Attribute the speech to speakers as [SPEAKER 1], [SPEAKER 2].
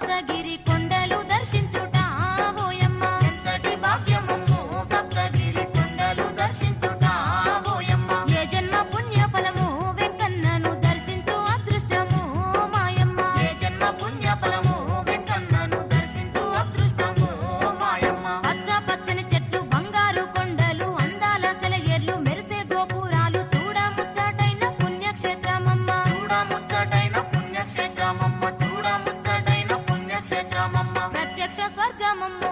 [SPEAKER 1] गिरी ప్రత్యక్ష స్వర్గమమ్మ